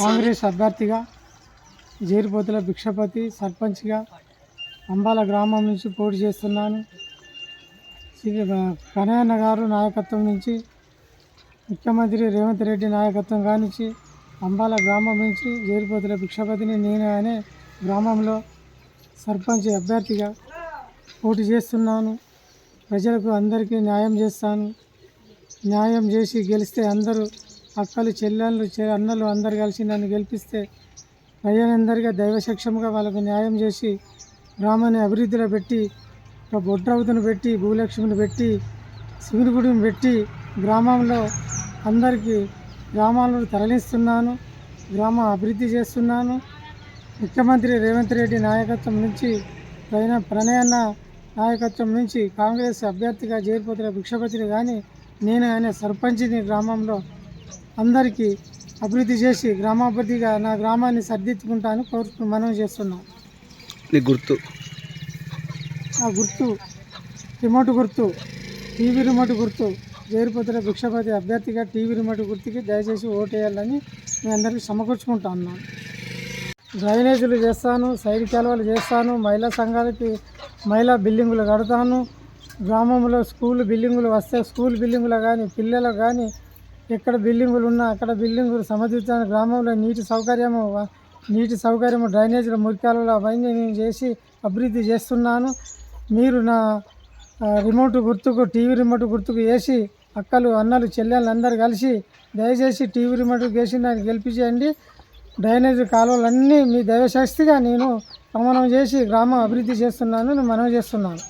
కాంగ్రెస్ అభ్యర్థిగా జీరిపోతుల భిక్షపతి సర్పంచ్గా అంబాల గ్రామం నుంచి పోటీ చేస్తున్నాను. కనయ్యన్న గారు నాయకత్వం నుంచి ముఖ్యమంత్రి రేవంత్ రెడ్డి నాయకత్వం కానిచ్చి అంబాల గ్రామం నుంచి జైలుపోతుల భిక్షపతిని నేను అనే గ్రామంలో సర్పంచ్ అభ్యర్థిగా పోటీ చేస్తున్నాను. ప్రజలకు అందరికీ న్యాయం చేస్తాను. న్యాయం చేసి గెలిస్తే అందరూ అక్కలు చెల్లెళ్ళు చె- అన్నలు అందరు కలిసి నన్ను గెలిపిస్తే ప్రజలందరికీ దైవశక్షముగా వాళ్ళకు న్యాయం చేసి గ్రామాన్ని అభివృద్ధిలో పెట్టి ఒక బొడ్రవుతును పెట్టి భూలక్ష్మిని పెట్టి శివుని గుడిని పెట్టి గ్రామంలో అందరికీ గ్రామాలను తరలిస్తున్నాను గ్రామ అభివృద్ధి చేస్తున్నాను. ముఖ్యమంత్రి రేవంత్ రెడ్డి నాయకత్వం నుంచి ప్రయాణ ప్రణయన్న నాయకత్వం నుంచి కాంగ్రెస్ అభ్యర్థిగా చేరిపోతున్న భిక్షపతిని కానీ నేను ఆయన సర్పంచిని గ్రామంలో అందరికీ అభివృద్ధి చేసి గ్రామాభివృద్ధిగా నా గ్రామాన్ని సర్దిద్దుకుంటాను కోరుకు మనం చేస్తున్నాం గుర్తు. ఆ గుర్తు రిమోట్ గుర్తు టీవీ రిమోట్ గుర్తు. వేరుపతిలో భిక్షపతి అభ్యర్థిగా టీవీ రిమోట్ గుర్తుకి దయచేసి ఓటేయాలని మీ అందరికీ సమకూర్చుకుంటా ఉన్నాను. డ్రైనేజీలు చేస్తాను సైడ్ కాలువలు చేస్తాను మహిళా సంఘాలకి మహిళా బిల్డింగులు కడతాను. గ్రామంలో స్కూల్ బిల్డింగులు వస్తే స్కూల్ బిల్డింగులు కానీ పిల్లలు కానీ ఎక్కడ బిల్డింగులు ఉన్నా అక్కడ బిల్డింగులు సమర్థించాను గ్రామంలో నీటి సౌకర్యము నీటి సౌకర్యము డ్రైనేజీల మురికాలలో అవన్నీ నేను చేసి అభివృద్ధి చేస్తున్నాను. మీరు నా రిమోట్ గుర్తుకు టీవీ రిమోట్ గుర్తుకు వేసి అక్కలు అన్నలు చెల్లెళ్ళు అందరు కలిసి దయచేసి టీవీ రిమోట్ వేసి నాకు గెలిపించేయండి డ్రైనేజ్ కాలువలన్నీ మీ దైవశక్తిగా నేను ప్రమాణం చేసి గ్రామం అభివృద్ధి చేస్తున్నాను నేను మనవి చేస్తున్నాను.